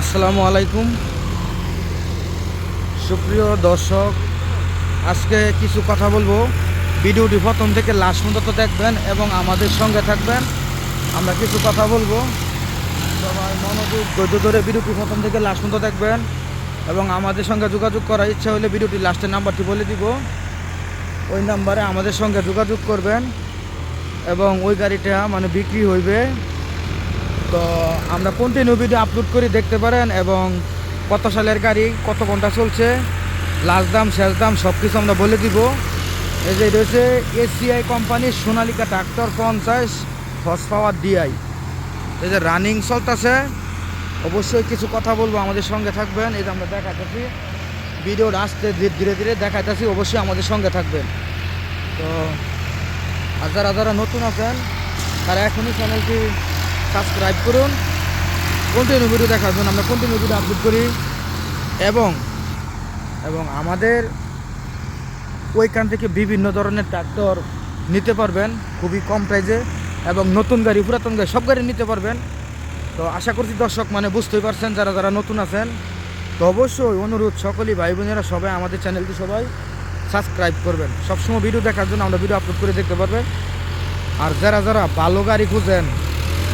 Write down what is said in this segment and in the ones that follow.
আসসালামু আলাইকুম। সুপ্রিয় দর্শক, আজকে কিছু কথা বলব। ভিডিওটি প্রথম থেকে লাস্ট পর্যন্ত দেখবেন এবং আমাদের সঙ্গে থাকবেন। আমরা কিছু কথা বলব। সবাই মনোযোগ ধৈর্য ধরে ভিডিওটি প্রথম থেকে লাস্ট পর্যন্ত দেখবেন এবং আমাদের সঙ্গে যোগাযোগ করার ইচ্ছা হলে ভিডিওটি লাস্টের নাম্বারটি বলে দিব। ওই নাম্বারে আমাদের সঙ্গে যোগাযোগ করবেন এবং ওই গাড়িটা মানে বিক্রি হইবে। তো আমরা কন্টিনিউ ভিডিও আপলোড করে, দেখতে পারেন, এবং কত সালের গাড়ি কত ঘণ্টা চলছে লাস্ট দাম, শেষ দাম সব কিছু আমরা বলে দিব। এই যে হচ্ছে এসিআই কোম্পানির সোনালিকা ট্রাক্টর পঞ্চাশ হর্স পাওয়ার ডিআই। এই যে রানিং চলতেছে। অবশ্যই কিছু কথা বলব, আমাদের সঙ্গে থাকবেন। এই যে আমরা দেখাতেছি ভিডিওর আসতে ধীরে ধীরে ধীরে দেখাইতেছি, অবশ্যই আমাদের সঙ্গে থাকবেন। তো, আর যারা যারা নতুন আছেন, তারা এখনই চ্যানেলটি সাবস্ক্রাইব করুন। কন্টিনিউ ভিডিও দেখার জন্য আমরা কন্টিনিউ ভিডিও আপলোড করি। এবং এবং আমাদের ওইখান থেকে বিভিন্ন ধরনের ট্রাক্টর নিতে পারবেন, খুবই কম প্রাইজে এবং নতুন গাড়ি, পুরাতন গাড়ি, সব গাড়ি নিতে পারবেন। তো আশা করছি দর্শক মানে বুঝতেই পারছেন, যারা যারা নতুন আছেন, তো অবশ্যই অনুরোধ সকলেই ভাই বোনেরা, সবাই আমাদের চ্যানেলটি সবাই সাবস্ক্রাইব করবেন। সবসময় ভিডিও দেখার জন্য আমরা ভিডিও আপলোড করে দেখতে পারবেন। আর যারা যারা ভালো গাড়ি খুঁজেন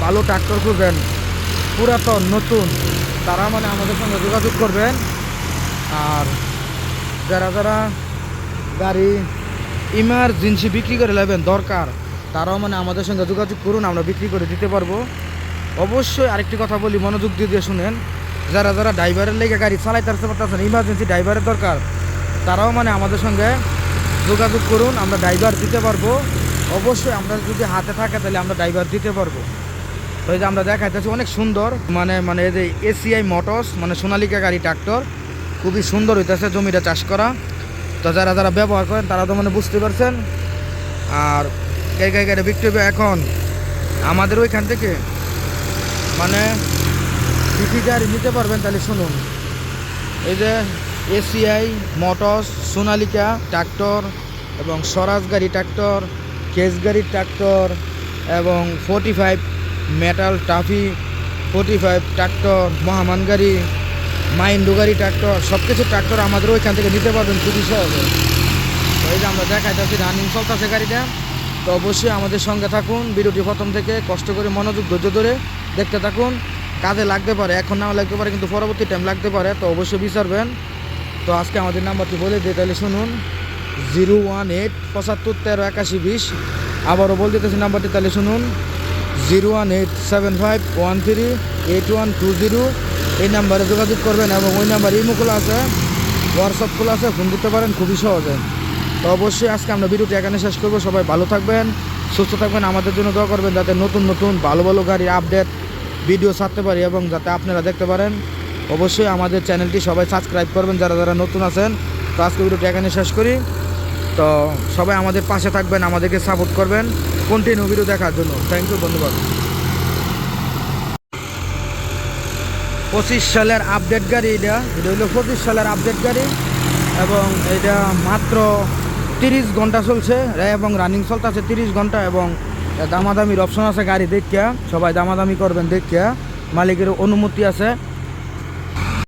ভালো ট্রাক্টর খুঁজেন পুরাতন, নতুন, তারা মানে আমাদের সঙ্গে যোগাযোগ করবেন। আর যারা যারা গাড়ি ইমার্জেন্সি বিক্রি করে নেবেন, দরকার, তারাও মানে আমাদের সঙ্গে যোগাযোগ করুন, আমরা বিক্রি করে দিতে পারব। অবশ্যই আরেকটি কথা বলি, মনোযোগ দিয়ে দিয়ে শুনেন। যারা যারা ড্রাইভারের লেগে গাড়ি চালাইতে আসতে পারতেছেন ইমার্জেন্সি ড্রাইভারের দরকার, তারাও মানে আমাদের সঙ্গে যোগাযোগ করুন, আমরা ড্রাইভার দিতে পারব। অবশ্যই আমরা যদি হাতে থাকে, তাহলে আমরা ড্রাইভার দিতে পারব। তো এই যে আমরা দেখাইতেছি, অনেক সুন্দর। মানে মানে এই যে এসিআই মোটরস মানে সোনালিকা গাড়ি, ট্রাক্টর, খুবই সুন্দর হইতেছে জমিটা চাষ করা। তো যারা যারা ব্যবহার করেন, তারা তো মানে বুঝতে পারছেন। আর গাড়ি গাড়ি বিক্রি হবে এখন। আমাদের ওইখান থেকে মানে বিক্রি গাড়ি নিতে পারবেন, তাহলে শুনুন। এই যে এসিআই মোটরস সোনালিকা ট্রাক্টর এবং স্বরাজ গাড়ি ট্রাক্টর, কেস গাড়ির ট্রাক্টর এবং ফোর্টি ফাইভ মেটাল টাফি ফোর্টি ফাইভ, ট্রাক্টর মহামান গাড়ি মাইন্ডো গাড়ি ট্রাক্টর সব কিছু ট্রাক্টর আমাদের ওইখান থেকে নিতে পারবেন খুবই সহজে। তো এই যে আমরা দেখাইতেছি রানিং চলতেছে গাড়িটা, তো অবশ্যই আমাদের সঙ্গে থাকুন, ভিডিওটি প্রথম থেকে কষ্ট করে মনোযোগ ধৈর্য ধরে দেখতে থাকুন, কাজে লাগতে পারে, এখন নাও লাগতে পারে, কিন্তু পরবর্তী টাইম লাগতে পারে, তো অবশ্যই বিচারবেন। তো আজকে আমাদের নাম্বারটি বলে দিই, তাহলে শুনুন, জিরো ওয়ান এইট পঁচাত্তর তেরো একাশি বিশ, আবারও বলে দিতেছি নাম্বারটি, তাহলে শুনুন zero one eight seven five one three eight one two zero এই নাম্বারে যোগাযোগ করবেন এবং ওই নাম্বার ইমো খোলা আছে হোয়াটসঅ্যাপ খোলা আছে, ফোন দিতে পারেন, খুবই সহজে। তো অবশ্যই আজকে আমরা ভিডিওটি এখানে শেষ করব। সবাই ভালো থাকবেন, সুস্থ থাকবেন, আমাদের জন্য দোয়া করবেন যাতে নতুন নতুন ভালো ভালো গাড়ির আপডেট, ভিডিও ছাড়তে পারি এবং যাতে আপনারা দেখতে পারেন। অবশ্যই আমাদের চ্যানেলটি সবাই সাবস্ক্রাইব করবেন, যারা যারা নতুন আছেন। তো আজকে ভিডিওটি এখানে শেষ করি। তো সবাই আমাদের পাশে থাকবেন, আমাদেরকে সাপোর্ট করবেন। কন্টিনিউ ভিডিও দেখার জন্য। থ্যাংক ইউ ধন্যবাদ। পঁচিশ সালের আপডেট গাড়ি এটা। এটা হলো পঁচিশ সালের আপডেট গাড়ি এবং এটা মাত্র তিরিশ ঘণ্টা চলছে। এবং রানিং চলতেছে তিরিশ ঘণ্টা এবং দামাদামির অপশন আছে গাড়ি দেখিয়া। সবাই দামাদামি করবেন দেখিয়া। মালিকের অনুমতি আছে।